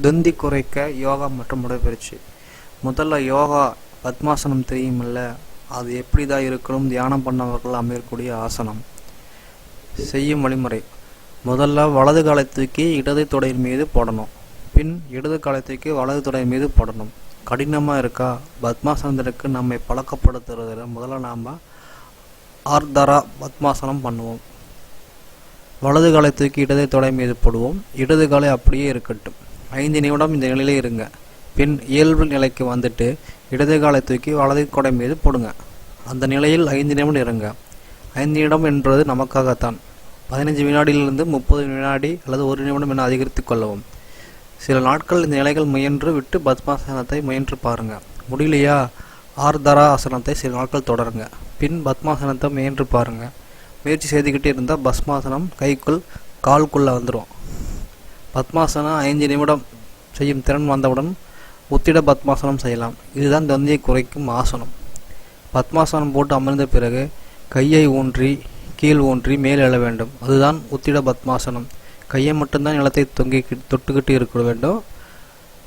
தொந்தி குறைக்க யோகா மற்றும் உடற்பயிற்சி. முதல்ல யோகா பத்மாசனம் தெரியுமில்ல? அது எப்படி தான் இருக்கணும்? தியானம் பண்ணவர்கள் அமையக்கூடிய ஆசனம். செய்யும் வழிமுறை. முதல்ல வலது காலை தூக்கி இடது தொடையின் மீது போடணும். பின் இடது காலை தூக்கி வலது தொடை மீது போடணும். கடினமாக இருக்கா? பத்மாசனத்திற்கு நம்மை பழக்கப்படுத்துறதுல முதல்ல நாம் ஆர்தரா பத்மாசனம் பண்ணுவோம். வலது காலை தூக்கி இடது தொடை மீது போடுவோம். இடது காலை அப்படியே இருக்கட்டும். ஐந்து நிமிடம் இந்த நிலையிலே இருங்க. பின் இயல்பு நிலைக்கு வந்துட்டு இடது காலை தூக்கி வலது கொடை மீது போடுங்க. அந்த நிலையில் ஐந்து நிமிடம் இருங்க. ஐந்து நிமிடம் என்பது நமக்காகத்தான். பதினஞ்சு வினாடியிலிருந்து முப்பது வினாடி அல்லது ஒரு நிமிடம் என அதிகரித்து கொள்ளவும். சில நாட்கள் இந்த நிலைகள் முயன்று விட்டு பத்மாசனத்தை முயன்று பாருங்க. முடியலையா? ஆர்தரா ஆசனத்தை சில நாட்கள் தொடருங்க. பின் பத்மாசனத்தை முயன்று பாருங்க. முயற்சி செய்துக்கிட்டே இருந்தால் பஸ்மாசனம் கைக்குள் கால்குள்ளே வந்துடும் பத்மாசனம் ஐந்து நிமிடம் செய்யும் திறன் வந்தவுடன் உத்திட பத்மாசனம் செய்யலாம். இதுதான் தொந்தியை குறைக்கும் ஆசனம். பத்மாசனம் போட்டு அமர்ந்த பிறகு கையை ஊன்றி கீழ் ஊன்றி மேல் எழ வேண்டும். அதுதான் உத்திட பத்மாசனம். கையை மட்டும்தான் நிலத்தை தொங்கி தொட்டுக்கிட்டு இருக்க வேண்டும்.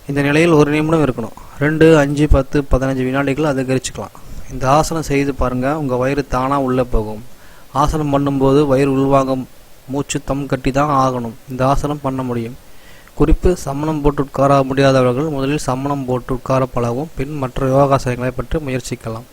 இந்த நிலையில் ஒரு நிமிடம் இருக்கணும். ரெண்டு அஞ்சு பத்து பதினஞ்சு வினாடிகள் அதிகரிச்சுக்கலாம். இந்த ஆசனம் செய்து பாருங்கள் உங்கள் வயிறு தானாக உள்ளே போகும். ஆசனம் பண்ணும்போது வயிறு உள்வாங்கும் மூச்சு தம் கட்டி தான் ஆகணும். இந்த ஆசனம் பண்ண முடியும். குறிப்பு சமணம் போட்டு உட்கார முடியாதவர்கள் முதலில் சமணம் போட்டு உட்கார பழகவும் பின் மற்ற யோகாசனங்களை பற்றி முயற்சிக்கலாம்.